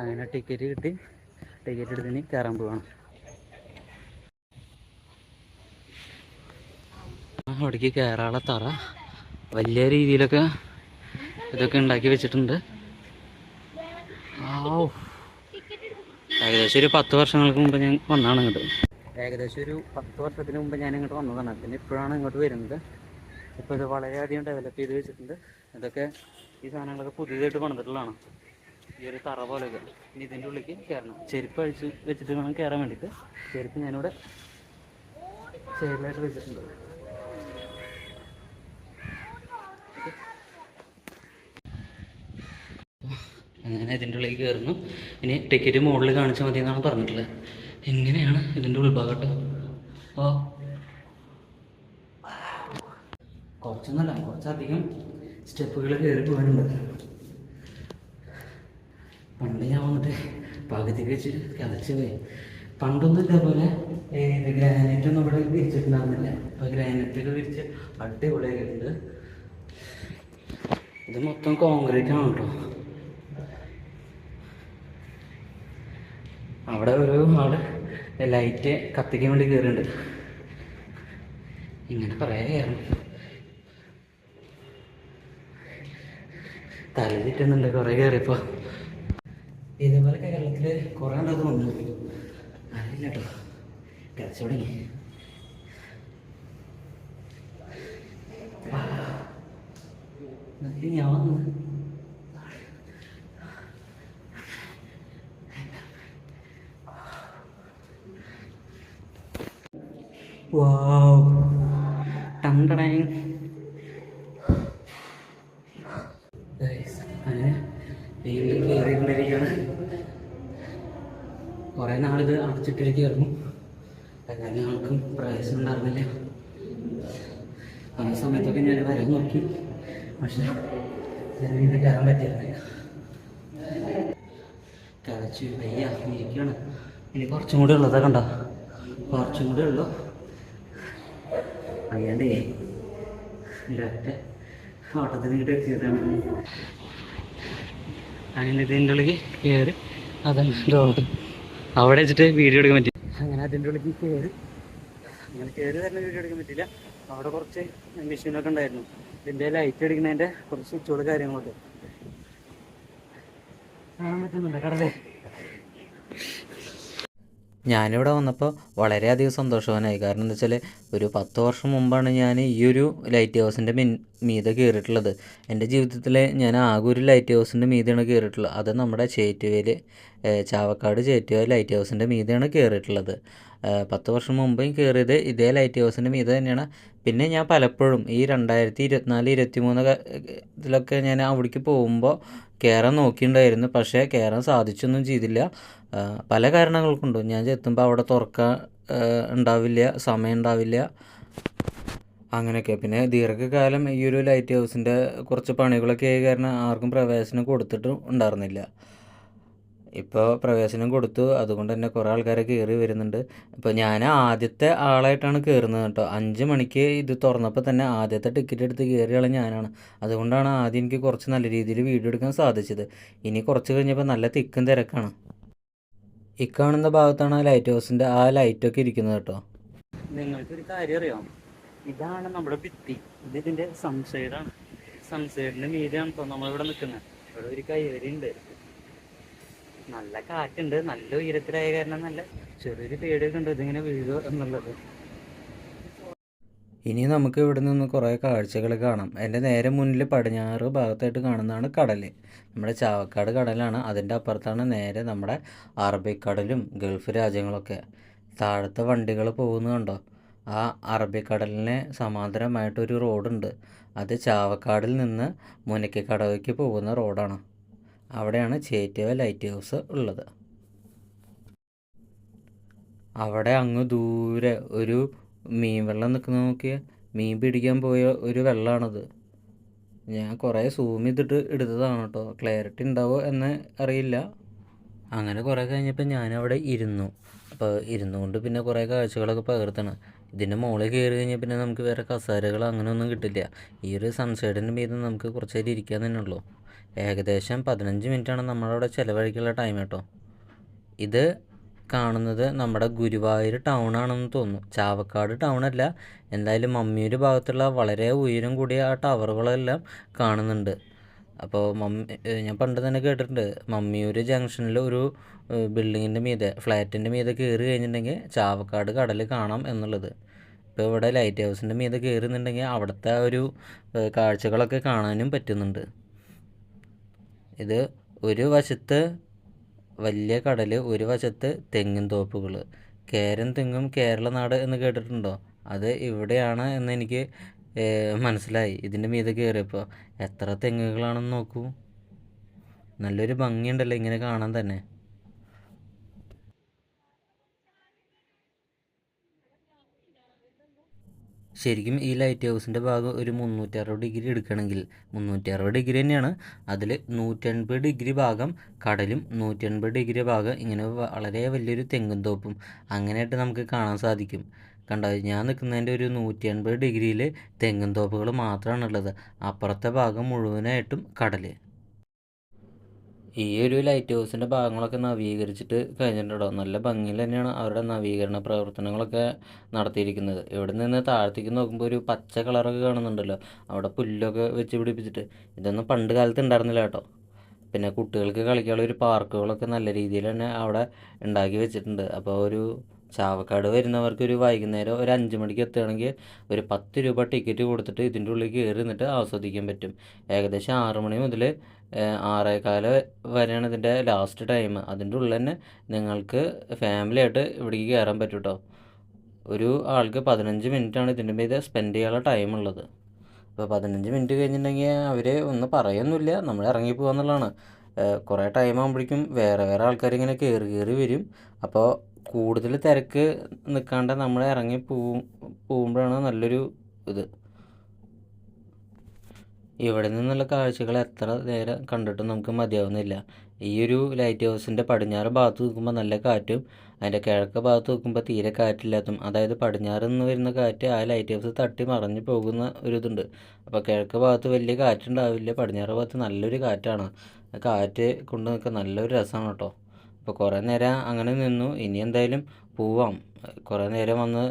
അങ്ങനെ ടിക്കറ്റ് കിട്ടി. ടിക്കറ്റ് എടുത്തിന് കയറാൻ പോവാണ്. അവിടേക്ക് കയറാളെ തറ. വലിയ രീതിയിലൊക്കെ ഇതൊക്കെ ഉണ്ടാക്കി വെച്ചിട്ടുണ്ട്. ഏകദേശം ഒരു പത്ത് വർഷങ്ങൾക്ക് മുമ്പ് ഞാൻ വന്നാണ് ഇങ്ങോട്ട്. ഏകദേശം ഒരു പത്ത് വർഷത്തിന് മുമ്പ് ഞാൻ ഇങ്ങോട്ട് വന്നതാണ്. പിന്നെ ഇപ്പോഴാണ് ഇങ്ങോട്ട് വരുന്നത്. ഇപ്പോൾ ഇത് വളരെയധികം ഡെവലപ്പ് ചെയ്ത് വെച്ചിട്ടുണ്ട്. ഇതൊക്കെ ഈ സാധനങ്ങളൊക്കെ പുതിയതായിട്ട് പണിതിട്ടുള്ളതാണ്. ഈ ഒരു തറ പോലെയൊക്കെ. ഇനി ഇതിന്റെ ഉള്ളിലേക്ക് കയറണം. ചെരുപ്പ് അഴിച്ച് വെച്ചിട്ട് വേണം കയറാൻ വേണ്ടിയിട്ട്. ചെരുപ്പ് ഞാനിവിടെ സൈഡിലായിട്ട് വെച്ചിട്ടുണ്ട്. അങ്ങനെ ഇതിന്റെ ഉള്ളിലേക്ക് കയറുന്നു. ഇനി ടിക്കറ്റ് മുകളിൽ കാണിച്ചാൽ മതി എന്നാണ് പറഞ്ഞിട്ടുള്ളത്. എങ്ങനെയാണ് ഇതിന്റെ ഉൾഭാഗത്ത് ഓ. കുറച്ചൊന്നല്ല കുറച്ചധികം സ്റ്റെപ്പുകൾ കയറി പോകാനുണ്ട് പണ്ട് ഞാൻ വന്നിട്ട് പകുതിക്ക് വെച്ച് കതച്ച് പോയി. പണ്ടൊന്നും ഇതേപോലെ ഇത് ഗ്രാനൈറ്റ് ഒന്നും ഇവിടെ വിരിച്ചിട്ടുണ്ടായിരുന്നില്ല. അപ്പൊ ഗ്രാനൈറ്റ് ഒക്കെ വിരിച്ച് അടിപൊളിയായിട്ടുണ്ട് ഇത് മൊത്തം കോൺക്രീറ്റ് ആണ് കേട്ടോ. അവിടെ ഒരു ആൾ ലൈറ്റ് കത്തിക്കാൻ വേണ്ടി കയറുന്നുണ്ട് ഇങ്ങനെ കുറേ കയറണം തല ചുറ്റുന്നുണ്ട് കുറേ കയറിയപ്പോ. ഇതേപോലെ കേരളത്തിൽ കുറേ ഉണ്ടെന്ന് തോന്നുന്നു അറിയില്ല കേട്ടോ കിടച്ചു തുടങ്ങി ഞാൻ വന്ന് വാവ് ടണ്ടടൈൻ അങ്ങനെ വീണ്ടും കയറിക്കൊണ്ടിരിക്കുകയാണ് കുറേ നാളിത് കയറും അങ്ങനെ ആൾക്കും പ്രയാസം ഉണ്ടായിരുന്നില്ല. ആ സമയത്തൊക്കെ ഞാൻ വരാൻ നോക്കി. പക്ഷെ ഞാൻ വീണ്ടും കയറാൻ പറ്റിയിരുന്നില്ല. കരച്ച് വയ്യ ഇരിക്കുകയാണ് ഇനി കുറച്ചും കൂടി ഉള്ളതാ കണ്ട? കുറച്ചും കൂടി ഉള്ളു. അയ്യാണ്ടേ ഒരൊറ്റ ഓട്ടത്തിന് ഇങ്ങോട്ട് എത്തിയതാണ്. അങ്ങനെ ഇതിന്റെ ഉള്ളിൽ കയറി അതാണ് റോഡ് അവിടെ വെച്ചിട്ട് വീഡിയോ എടുക്കാൻ പറ്റി. അങ്ങനെ അതിന്റെ ഉള്ളിൽ കയറി അങ്ങനെ കയറി തന്നെ വീഡിയോ എടുക്കാൻ പറ്റില്ല അവിടെ കുറച്ച് മെഷീനൊക്കെ ഉണ്ടായിരുന്നു. ഇതിന്റെ ലൈറ്റ് അടിക്കുന്നതിന്റെ കുറച്ച് സ്വിച്ചുകൾ കാര്യങ്ങളൊക്കെ. കാണാൻ പറ്റുന്നുണ്ട് കടലേ? ഞാനിവിടെ വന്നപ്പോൾ വളരെയധികം സന്തോഷവാനായി. കാരണം എന്താ വെച്ചാൽ ഒരു പത്ത് വർഷം മുമ്പാണ് ഞാൻ ഈ ഒരു ലൈറ്റ് ഹൗസിന്റെ മിൻ മീതെ കയറിയിട്ടുള്ളത് എന്റെ ജീവിതത്തിൽ ഞാൻ ആകെ ഒരു ലൈറ്റ് ഹൗസിന്റെ മീതെയാണ് കയറിയിട്ടുള്ളത് അത് നമ്മുടെ ചേറ്റുവേൽ ചാവക്കാട് ചേറ്റുവ ലൈറ്റ് ഹൗസിന്റെ മീതെയാണ് കയറിയിട്ടുള്ളത് പത്ത് വർഷം മുമ്പേയും കയറിയത് ഇതേ ലൈറ്റ് ഹൗസിന്റെ മീതെ തന്നെയാണ്. പിന്നെ ഞാൻ പലപ്പോഴും ഈ രണ്ടായിരത്തി ഇരുപത്തിനാല് ഇരുപത്തി മൂന്ന് ഇതിലൊക്കെ ഞാൻ അവിടേക്ക് പോകുമ്പോൾ കയറാൻ നോക്കിയിട്ടുണ്ടായിരുന്നു പക്ഷേ കയറാൻ സാധിച്ചൊന്നും ചെയ്തില്ല. പല കാരണങ്ങൾ ഞാൻ ചെത്തുമ്പോൾ അവിടെ തുറക്കാൻ ആ, ഉണ്ടാവില്ല സമയം ഉണ്ടാവില്ല. അങ്ങനെയൊക്കെ. പിന്നെ ദീർഘകാലം ഈ ഒരു ലൈറ്റ് ഹൗസിന്റെ കുറച്ച് പണികളൊക്കെ ആയ കാരണം ആർക്കും പ്രവേശനം കൊടുത്തിട്ടും ഉണ്ടായിരുന്നില്ല. ഇപ്പോൾ പ്രവേശനം കൊടുത്തു. അതുകൊണ്ട് തന്നെ കുറേ ആൾക്കാരെ കയറി വരുന്നുണ്ട്. ഇപ്പോൾ ഞാൻ ആദ്യത്തെ ആളായിട്ടാണ് കയറുന്നത് കേട്ടോ. അഞ്ച് മണിക്ക് ഇത് തുറന്നപ്പോൾ തന്നെ ആദ്യത്തെ ടിക്കറ്റ് എടുത്ത് കയറിയ ആൾ ഞാനാണ്. അതുകൊണ്ടാണ് ആദ്യം എനിക്ക് കുറച്ച് നല്ല രീതിയിൽ വീഡിയോ എടുക്കാൻ സാധിച്ചത്. ഇനി കുറച്ച് കഴിഞ്ഞപ്പോൾ നല്ല തിക്കും തിരക്കാണ്. ഈ കാണുന്ന ഭാഗത്താണ് ആ ലൈറ്റ് ഹൗസിന്റെ ആ ലൈറ്റൊക്കെ ഇരിക്കുന്നത് കേട്ടോ. നിങ്ങൾക്കൊരു കാര്യം അറിയാം ഇതാണ് നമ്മുടെ ഭിത്തി. ഇത് ഇതിന്റെ സൺസൈഡാണ് സൺസൈഡിന്റെ മീതെയാണ് ഇപ്പോൾ നമ്മളിവിടെ നിൽക്കുന്നത്. ഇവിടെ ഒരു കൈവരി ഉണ്ട് നല്ല കാറ്റുണ്ട്. നല്ല ഉയരത്തിലായ കാരണം നല്ല ചെറിയൊരു പേടിയൊക്കെ ഉണ്ട്. ഇതിങ്ങനെ വീഴുക എന്നുള്ളത്. ഇനി നമുക്ക് ഇവിടെ നിന്ന് കുറേ കാഴ്ചകൾ കാണാം. എന്റെ നേരെ മുന്നിൽ പടിഞ്ഞാറ് ഭാഗത്തായിട്ട് കാണുന്നതാണ് കടൽ. നമ്മുടെ ചാവക്കാട് കടലാണ്. അതിന്റെ അപ്പുറത്താണ് നേരെ നമ്മുടെ അറബിക്കടലും ഗൾഫ് രാജ്യങ്ങളൊക്കെ. താഴത്തെ വണ്ടികൾ പോകുന്നത് കണ്ടോ? ആ അറബിക്കടലിന് സമാന്തരമായിട്ടൊരു റോഡുണ്ട്. അത് ചാവക്കാടിൽ നിന്ന് മുനക്കിക്കടവയ്ക്ക് പോകുന്ന റോഡാണ്. അവിടെയാണ് ചേറ്റവ ലൈറ്റ് ഹൗസ് ഉള്ളത്. അവിടെ അങ്ങ് ദൂരെ ഒരു മീൻ വെള്ളം നിൽക്കുന്ന നോക്കിയ മീൻ പിടിക്കാൻ പോയ ഒരു വെള്ളമാണത് ഞാൻ കുറേ സൂം ചെയ്തിട്ട് എടുത്തതാണ് കേട്ടോ ക്ലാരിറ്റി ഉണ്ടാവോ എന്ന് അറിയില്ല. അങ്ങനെ കുറേ കഴിഞ്ഞപ്പോൾ ഞാനവിടെ ഇരുന്നു. അപ്പോൾ ഇരുന്നുകൊണ്ട് പിന്നെ കുറേ കാഴ്ചകളൊക്കെ പകർത്തണം. ഇതിന്റെ മുകളിൽ കയറി കഴിഞ്ഞാൽ പിന്നെ നമുക്ക് വേറെ കസാരകൾ അങ്ങനെയൊന്നും കിട്ടില്ല. ഈ ഒരു സൺസൈഡിന്റെ മീതെ നമുക്ക് കുറച്ച് നേരം ഇരിക്കാൻ തന്നെ ഉള്ളൂ. ഏകദേശം പതിനഞ്ച് മിനിറ്റാണ് നമ്മളവിടെ ചിലവഴിക്കുള്ള ടൈം കേട്ടോ ഇത് കാണുന്നത് നമ്മുടെ ഗുരുവായൂർ ടൗൺ ആണെന്ന് തോന്നുന്നു. ചാവക്കാട് ടൗൺ അല്ല. എന്തായാലും മമ്മിയൂർ ഭാഗത്തുള്ള വളരെ ഉയരം കൂടിയ ആ ടവറുകളെല്ലാം കാണുന്നുണ്ട്. അപ്പോൾ മമ്മി ഞാൻ പണ്ട് തന്നെ കേട്ടിട്ടുണ്ട്. മമ്മിയൂർ ജംഗ്ഷനിൽ ഒരു ബിൽഡിങ്ങിന്റെ മീതെ ഫ്ലാറ്റിന്റെ മീതെ കയറി കഴിഞ്ഞിട്ടുണ്ടെങ്കിൽ ചാവക്കാട് കടൽ കാണാം എന്നുള്ളത്. ഇപ്പോൾ ഇവിടെ ലൈറ്റ് ഹൗസിന്റെ മീതെ കയറുന്നുണ്ടെങ്കിൽ അവിടുത്തെ ഒരു കാഴ്ചകളൊക്കെ കാണാനും പറ്റുന്നുണ്ട്. ഇത് ഒരു വശത്ത് വലിയ കടൽ ഒരു വശത്ത് തെങ്ങിൻ തോപ്പുകൾ. കേരൻ തെങ്ങും കേരള നാട് എന്ന് കേട്ടിട്ടുണ്ടോ? അത് ഇവിടെയാണ് എന്നെനിക്ക് മനസ്സിലായി. ഇതിന്റെ മീതെ കയറിയപ്പോൾ എത്ര തെങ്ങുകളാണെന്ന് നോക്കൂ. നല്ലൊരു ഭംഗിയുണ്ടല്ലോ ഇങ്ങനെ കാണാൻ തന്നെ. ശരിക്കും ഈ ലൈറ്റ് ഹൗസിന്റെ ഭാഗം ഒരു മുന്നൂറ്റി അറുപത് ഡിഗ്രി എടുക്കണമെങ്കിൽ മുന്നൂറ്റി അറുപത് ഡിഗ്രി തന്നെയാണ്. അതിൽ നൂറ്റൻപത് ഡിഗ്രി ഭാഗം കടലും നൂറ്റൻപത് ഡിഗ്രി ഭാഗം ഇങ്ങനെ വളരെ വലിയൊരു തെങ്ങും തോപ്പും അങ്ങനെയായിട്ട് നമുക്ക് കാണാൻ സാധിക്കും. കണ്ടോ? ഞാൻ നിൽക്കുന്നതിന്റെ ഒരു നൂറ്റി എൺപത് ഡിഗ്രിയിൽ തെങ്ങും തോപ്പുകൾ മാത്രമാണുള്ളത് അപ്പുറത്തെ ഭാഗം മുഴുവനായിട്ടും കടൽ ഈ ഒരു ലൈറ്റ് ഹൗസിന്റെ ഭാഗങ്ങളൊക്കെ നവീകരിച്ചിട്ട് കഴിഞ്ഞിട്ടുണ്ടോ? നല്ല ഭംഗിയിൽ തന്നെയാണ് അവരുടെ നവീകരണ പ്രവർത്തനങ്ങളൊക്കെ നടത്തിയിരിക്കുന്നത്. ഇവിടെ നിന്ന് താഴത്തേക്ക് നോക്കുമ്പോൾ ഒരു പച്ച കളറൊക്കെ കാണുന്നുണ്ടല്ലോ. അവിടെ പുല്ലൊക്കെ വെച്ച് പിടിപ്പിച്ചിട്ട്. ഇതൊന്നും പണ്ട് കാലത്ത് ഉണ്ടായിരുന്നില്ല കേട്ടോ. പിന്നെ കുട്ടികൾക്ക് കളിക്കാനുള്ള ഒരു പാർക്കുകളൊക്കെ നല്ല രീതിയിൽ തന്നെ അവിടെ ഉണ്ടാക്കി വെച്ചിട്ടുണ്ട്. അപ്പോൾ ഒരു ചാവക്കാട് വരുന്നവർക്ക് ഒരു വൈകുന്നേരം ഒരു അഞ്ച് മണിക്ക് എത്തുകയാണെങ്കിൽ ഒരു പത്ത് രൂപ ടിക്കറ്റ് കൊടുത്തിട്ട് ഇതിന്റെ ഉള്ളിൽ കയറി നിന്നിട്ട് ആസ്വദിക്കാൻ പറ്റും. ഏകദേശം ആറ് മണി മുതൽ ആറേകാല വരെയാണ് ഇതിന്റെ ലാസ്റ്റ് ടൈം അതിന്റെ ഉള്ളിൽ തന്നെ നിങ്ങൾക്ക് ഫാമിലി ആയിട്ട് ഇവിടേക്ക് കയറാൻ പറ്റും കേട്ടോ ഒരു ആൾക്ക് പതിനഞ്ച് മിനിറ്റാണ് ഇതിന്റെ മീതെ സ്പെൻഡ് ചെയ്യാനുള്ള ടൈം ഉള്ളത്. അപ്പോൾ പതിനഞ്ച് മിനിറ്റ് കഴിഞ്ഞിട്ടുണ്ടെങ്കിൽ അവർ ഒന്നും പറയൊന്നുമില്ല നമ്മൾ ഇറങ്ങി പോകാന്നുള്ളതാണ്. കുറേ ടൈം ആകുമ്പോഴേക്കും വേറെ വേറെ ആൾക്കാർ ഇങ്ങനെ കയറി കയറി വരും. അപ്പോൾ കൂടുതൽ തിരക്ക് നിൽക്കാണ്ട് നമ്മൾ ഇറങ്ങി പോവും പോകുമ്പോഴാണ് നല്ലൊരു ഇത്. ഇവിടെ നിന്നുള്ള കാഴ്ചകൾ എത്ര നേരം കണ്ടിട്ടും നമുക്ക് മതിയാവുന്നില്ല. ഈ ഒരു ലൈറ്റ് ഹൗസിന്റെ പടിഞ്ഞാറ് ഭാഗത്ത് നിൽക്കുമ്പോൾ നല്ല കാറ്റും അതിന്റെ കിഴക്ക് ഭാഗത്ത് നിൽക്കുമ്പോൾ തീരെ കാറ്റില്ലാത്തും. അതായത് പടിഞ്ഞാറ് നിന്ന് വരുന്ന കാറ്റ് ആ ലൈറ്റ് ഹൗസ് തട്ടി മറഞ്ഞു പോകുന്ന ഒരു ഇതുണ്ട്. അപ്പോൾ കിഴക്ക് ഭാഗത്ത് വലിയ കാറ്റുണ്ടാവില്ല പടിഞ്ഞാറ് ഭാഗത്ത് നല്ലൊരു കാറ്റാണ്. കാറ്റ് കൊണ്ട് നിൽക്കാൻ നല്ലൊരു രസമാണ് കേട്ടോ. അപ്പോൾ കുറേ നേരം അങ്ങനെ നിന്നു. ഇനി എന്തായാലും പോവാം. കുറേ നേരം വന്ന്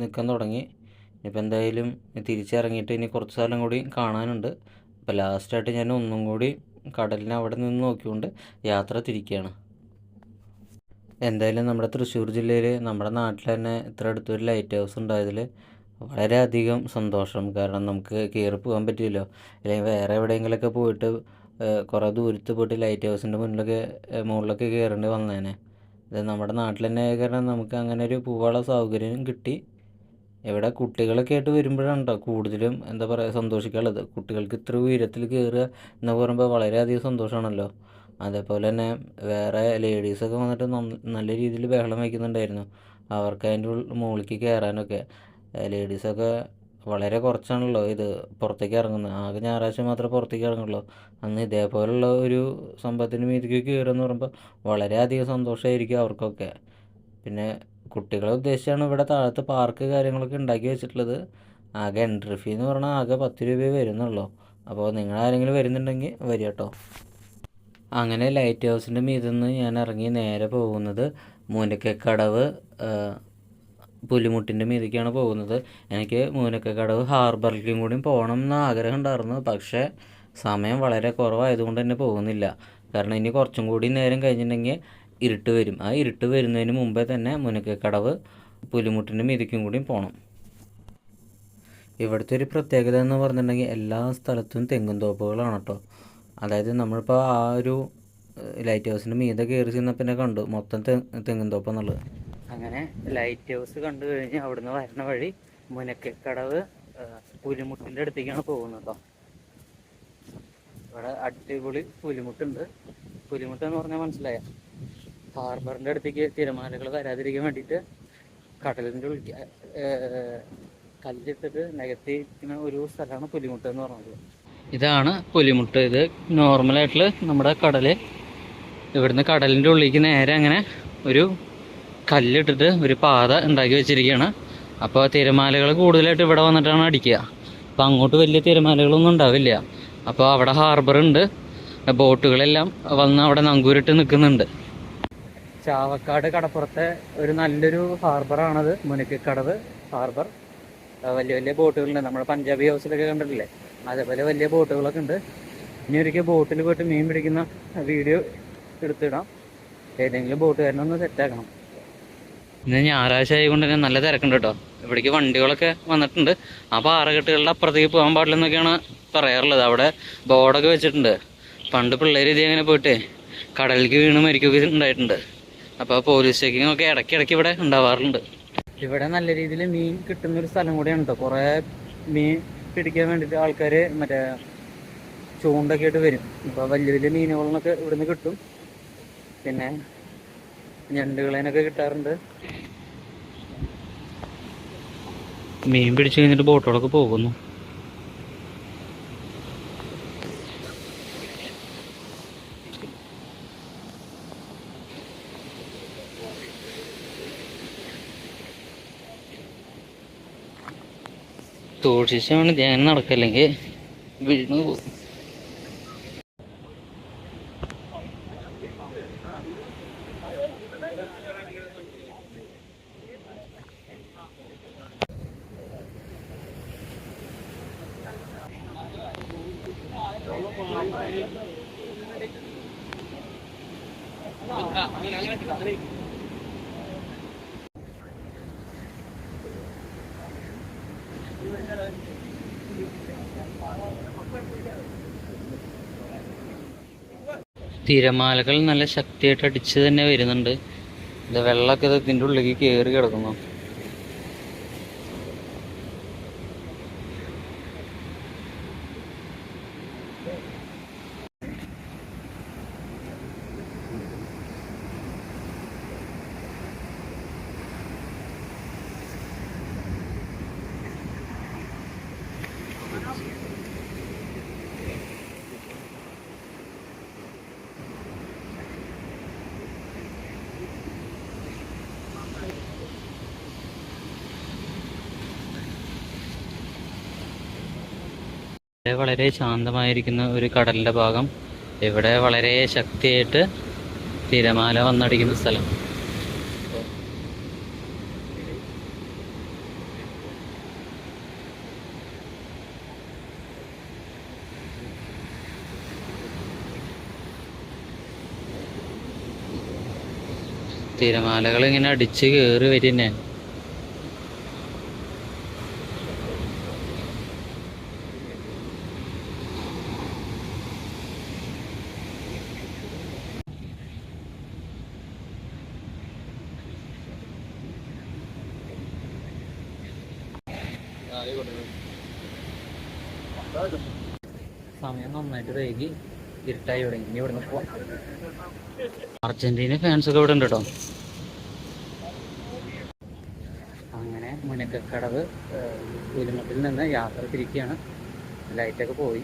നിൽക്കാൻ തുടങ്ങി. ഇനിയിപ്പോൾ എന്തായാലും തിരിച്ചിറങ്ങിയിട്ട് ഇനി കുറച്ച് സ്ഥലം കൂടി കാണാനുണ്ട്. അപ്പോൾ ലാസ്റ്റായിട്ട് ഞാൻ ഒന്നും കൂടി കടലിനെ അവിടെ നിന്ന് നോക്കിക്കൊണ്ട് യാത്ര തിരിക്കുകയാണ് എന്തായാലും നമ്മുടെ തൃശ്ശൂർ ജില്ലയിൽ നമ്മുടെ നാട്ടിൽ തന്നെ ഇത്ര അടുത്തൊരു ലൈറ്റ് ഹൗസ് ഉണ്ടായതിൽ വളരെയധികം സന്തോഷം. കാരണം നമുക്ക് കയറി പോകാൻ പറ്റില്ലല്ലോ അല്ലെങ്കിൽ വേറെ എവിടെയെങ്കിലുമൊക്കെ പോയിട്ട് കുറേ ദൂരത്ത് പോയിട്ട് ലൈറ്റ് ഹൗസിന്റെ മുന്നിലൊക്കെ മുകളിലൊക്കെ കയറേണ്ടി വന്നേനെ. ഇത് നമ്മുടെ നാട്ടിൽ തന്നെ കാരണം നമുക്ക് അങ്ങനെ ഒരു പോകാനുള്ള സൗകര്യം കിട്ടി. ഇവിടെ കുട്ടികളൊക്കെ ആയിട്ട് വരുമ്പോഴാണ് കേട്ടോ കൂടുതലും എന്താ പറയുക സന്തോഷിക്കാനുള്ളത്. കുട്ടികൾക്ക് ഇത്ര ഉയരത്തിൽ കയറുക എന്ന് പറയുമ്പോൾ വളരെയധികം സന്തോഷമാണല്ലോ. അതേപോലെ തന്നെ വേറെ ലേഡീസൊക്കെ വന്നിട്ട് നല്ല രീതിയിൽ ബഹളം വയ്ക്കുന്നുണ്ടായിരുന്നു അവർക്ക് അതിന്റെ മുകളിലേക്ക് കയറാനൊക്കെ ലേഡീസൊക്കെ വളരെ കുറച്ചാണല്ലോ ഇത് പുറത്തേക്ക് ഇറങ്ങുന്നത്. ആകെ ഞായറാഴ്ച മാത്രമേ പുറത്തേക്ക് ഇറങ്ങുള്ളൂ. അന്ന് ഇതേപോലുള്ള ഒരു സംഭവത്തിന് മീതിക്ക് കയറുക എന്ന് പറയുമ്പോൾ വളരെയധികം സന്തോഷമായിരിക്കും അവർക്കൊക്കെ. പിന്നെ കുട്ടികളെ ഉദ്ദേശിച്ചാണ് ഇവിടെ താഴത്ത് പാർക്ക് കാര്യങ്ങളൊക്കെ ഉണ്ടാക്കി വെച്ചിട്ടുള്ളത്. ആകെ എൻട്രി ഫീ എന്ന് പറഞ്ഞാൽ ആകെ പത്ത് രൂപയേ വരുന്നുള്ളൂ. അപ്പോൾ നിങ്ങൾ ആരെങ്കിലും വരുന്നുണ്ടെങ്കിൽ വരിക കേട്ടോ. അങ്ങനെ ലൈറ്റ് ഹൗസിന്റെ മീതിൽ നിന്ന് ഞാൻ ഇറങ്ങി നേരെ പോകുന്നത് മൂനക്കക്കടവ് പുലിമുട്ടിന്റെ മീതിക്കാണ് പോകുന്നത്. എനിക്ക് മൂനക്കക്കടവ് ഹാർബറിലേക്കും കൂടി പോകണം എന്ന് ആഗ്രഹം ഉണ്ടായിരുന്നു. പക്ഷേ സമയം വളരെ കുറവായതുകൊണ്ട് തന്നെ പോകുന്നില്ല. കാരണം ഇനി കുറച്ചും കൂടി നേരം കഴിഞ്ഞിട്ടുണ്ടെങ്കിൽ ഇരുട്ട് വരും. ആ ഇരുട്ട് വരുന്നതിന് മുമ്പേ തന്നെ മുനക്കക്കടവ് പുലിമുട്ടിന്റെ മീതിക്കും കൂടി പോകണം ഇവിടുത്തെ ഒരു പ്രത്യേകത എന്ന് പറഞ്ഞിട്ടുണ്ടെങ്കിൽ എല്ലാ സ്ഥലത്തും തെങ്ങും തോപ്പുകളാണ് കേട്ടോ. അതായത് നമ്മളിപ്പോൾ ആ ഒരു ലൈറ്റ് ഹൗസിന്റെ മീതെ കയറി ചെന്നപ്പോൾ തന്നെ കണ്ടു മൊത്തം തെങ്ങും തോപ്പ് എന്നുള്ളത് അങ്ങനെ ലൈറ്റ് ഹൗസ് കണ്ടു കഴിഞ്ഞ് അവിടുന്ന് വരുന്ന വഴി മുനക്കക്കടവ് ആ, പുലിമുട്ടിന്റെ അടുത്തേക്കാണ് പോകുന്നത് കേട്ടോ ഇവിടെ അടിപൊളി പുലിമുട്ടുണ്ട്. പുലിമുട്ട് എന്ന് പറഞ്ഞാൽ മനസ്സിലായ? ഹാർബറിന്റെ അടുത്തേക്ക് തിരമാലകൾ വരാതിരിക്കാൻ വേണ്ടിയിട്ട് കടലിന്റെ ഉള്ളിൽ കല്ലിട്ടിട്ട് നികത്തിയിരിക്കുന്ന ഒരു സ്ഥലമാണ് പുലിമുട്ട് എന്ന് പറഞ്ഞത്. ഇതാണ് പുലിമുട്ട്. ഇത് നോർമലായിട്ടുള്ള നമ്മുടെ കടൽ ഇവിടുന്ന് കടലിന്റെ ഉള്ളിലേക്ക് നേരെ അങ്ങനെ ഒരു കല്ലിട്ടിട്ട് ഒരു പാത ഉണ്ടാക്കി വെച്ചിരിക്കുകയാണ്. അപ്പോൾ തിരമാലകൾ കൂടുതലായിട്ട് ഇവിടെ വന്നിട്ടാണ് അടിക്കുക. അപ്പോൾ അങ്ങോട്ട് വലിയ തിരമാലകളൊന്നും ഉണ്ടാവില്ല. അപ്പോൾ അവിടെ ഹാർബർ ഉണ്ട്. ബോട്ടുകളെല്ലാം വന്ന് അവിടെ നങ്കൂരിട്ട് നിൽക്കുന്നുണ്ട്. ചാവക്കാട് കടപ്പുറത്തെ ഒരു നല്ലൊരു ഹാർബറാണത് മുനക്കിക്കടവ് ഹാർബർ വലിയ വലിയ ബോട്ടുകളുണ്ട്. നമ്മുടെ പഞ്ചാബി ഹൗസിലൊക്കെ കണ്ടിട്ടില്ലേ? അതേപോലെ വലിയ ബോട്ടുകളൊക്കെ ഉണ്ട്. ഇനി ഒരിക്കൽ ബോട്ടിൽ പോയിട്ട് മീൻ പിടിക്കുന്ന വീഡിയോ എടുത്തിടാം. ഏതെങ്കിലും ബോട്ടുകാരനൊന്ന് സെറ്റാക്കണം ഇന്ന് ഞായറാഴ്ച ആയതുകൊണ്ട് തന്നെ നല്ല തിരക്കുണ്ട് കേട്ടോ. ഇവിടേക്ക് വണ്ടികളൊക്കെ വന്നിട്ടുണ്ട്. ആ പാറകെട്ടുകളുടെ അപ്പുറത്തേക്ക് പോകാൻ പാടില്ലെന്നൊക്കെയാണ് പറയാറുള്ളത്. അവിടെ ബോർഡൊക്കെ വെച്ചിട്ടുണ്ട്. പണ്ട് പിള്ളേർ ഇതേ അങ്ങനെ പോയിട്ട് കടലിലേക്ക് വീണ് മരിക്കുകയൊക്കെ ഉണ്ടായിട്ടുണ്ട്. അപ്പോൾ പോലീസ് ചെക്കിങ് ഒക്കെ ഇടയ്ക്കിടയ്ക്ക് ഇവിടെ ഉണ്ടാവാറുണ്ട്. ഇവിടെ നല്ല രീതിയിൽ മീൻ കിട്ടുന്ന ഒരു സ്ഥലം കൂടിയാണ് കേട്ടോ കുറേ മീൻ പിടിക്കാൻ വേണ്ടിയിട്ട് ആൾക്കാർ മറ്റേ ചൂണ്ടൊക്കെ ആയിട്ട് വരും. അപ്പോൾ വലിയ വലിയ മീനുകളൊക്കെ ഇവിടുന്ന് കിട്ടും. പിന്നെ ഞണ്ടുകളേനൊക്കെ കിട്ടാറുണ്ട്. മീൻ പിടിച്ചു കഴിഞ്ഞിട്ട് ബോട്ടുകളൊക്കെ പോകുന്നു. സൂക്ഷിച്ചാണ് ധ്യാനം നടക്കല്ലെങ്കിൽ വീണ് പോകും. തിരമാലകൾ നല്ല ശക്തിയായിട്ട് അടിച്ച് തന്നെ വരുന്നുണ്ട്. ഇത് വെള്ളമൊക്കെ ഇത് ഇതിന്റെ ഉള്ളിലേക്ക് കയറി കിടക്കുന്നു. വളരെ ശാന്തമായിരിക്കുന്ന ഒരു കടലിന്റെ ഭാഗം ഇവിടെ വളരെ ശക്തിയായിട്ട് തിരമാല വന്നടിക്കുന്ന സ്ഥലം. തിരമാലകൾ ഇങ്ങനെ അടിച്ച് കയറി വരുന്നേ സമയം നന്നായിട്ട് വൈകി ഇരുട്ടായി തുടങ്ങി. ഇനി പോവാം. അർജന്റീന ഫാൻസ് ഒക്കെ ഇവിടെ ഉണ്ട് കേട്ടോ അങ്ങനെ മുനക്കക്കടവ് പുലിമട്ടിൽ നിന്ന് യാത്ര തിരിക്കുകയാണ്. ലൈറ്റൊക്കെ പോയി.